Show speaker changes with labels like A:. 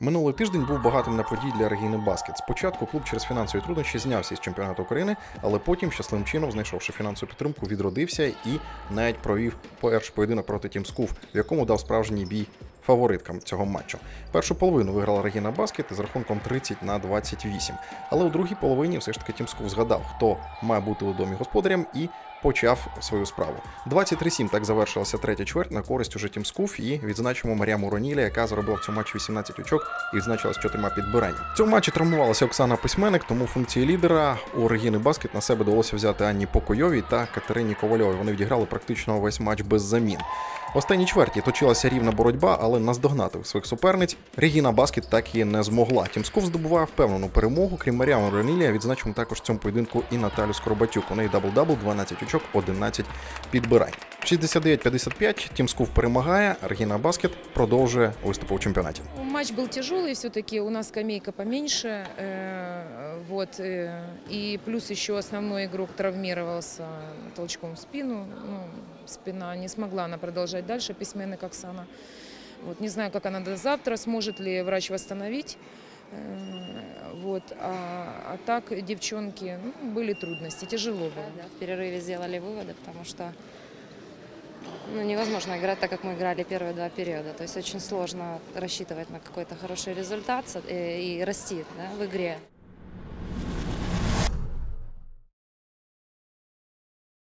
A: Минулий тиждень був багатим на подій для Регіни Баскет. Спочатку клуб через фінансові труднощі знявся із чемпіонату України, але потім, щасливим чином, знайшовши фінансову підтримку, відродився і навіть провів перший поєдинок проти Тім Скуф, в якому дав справжній бій фавориткам цього матчу. Першу половину виграла Регіна Баскет із рахунком 30 на 28. Але у другій половині все ж таки Тім Скуф згадав, хто має бути у домі господарем і почав свою справу. 23-7 так завершилася третя чверть на користь уже Тім Скуф і відзначимо Маріаму Ронілі, яка заробила в цьому матчі 18 очок і відзначилась чотирма підбираннями. В цьому матчі травмувалася Оксана Письменник, тому функції лідера у Регіни Баскет на себе довелося взяти Анні Покойовій та Катерині Ковальовій. Вони відіграли практично весь матч без замін. В останній чверті точилася рівна боротьба, але наздогнати своїх суперниць Регіна Баскет так і не змогла. Тімсков здобуває впевнену перемогу. Крім Маріану Ронілія, відзначимо також в цьому поєдинку і Наталю Скоробатюк. У неї дабл-дабл, 12 очок, 11 підбирань. 69-55 Тімсков перемагає. Регіна Баскет продовжує виступи у чемпіонаті.
B: Матч был тяжелый, все-таки у нас скамейка поменьше, э, вот, э, и плюс еще основной игрок травмировался толчком в спину, ну, спина не смогла она продолжать дальше, письменник Оксана. Вот, не знаю, как она до завтра, сможет ли врач восстановить. Э, Вот, а, а так девчонки, ну, были трудности, тяжело было.
C: Да, в перерыве сделали выводы, потому что ну, невозможно играть так, как мы играли первые два периода. То есть очень сложно рассчитывать на какой-то хороший результат э, и расти да, в игре.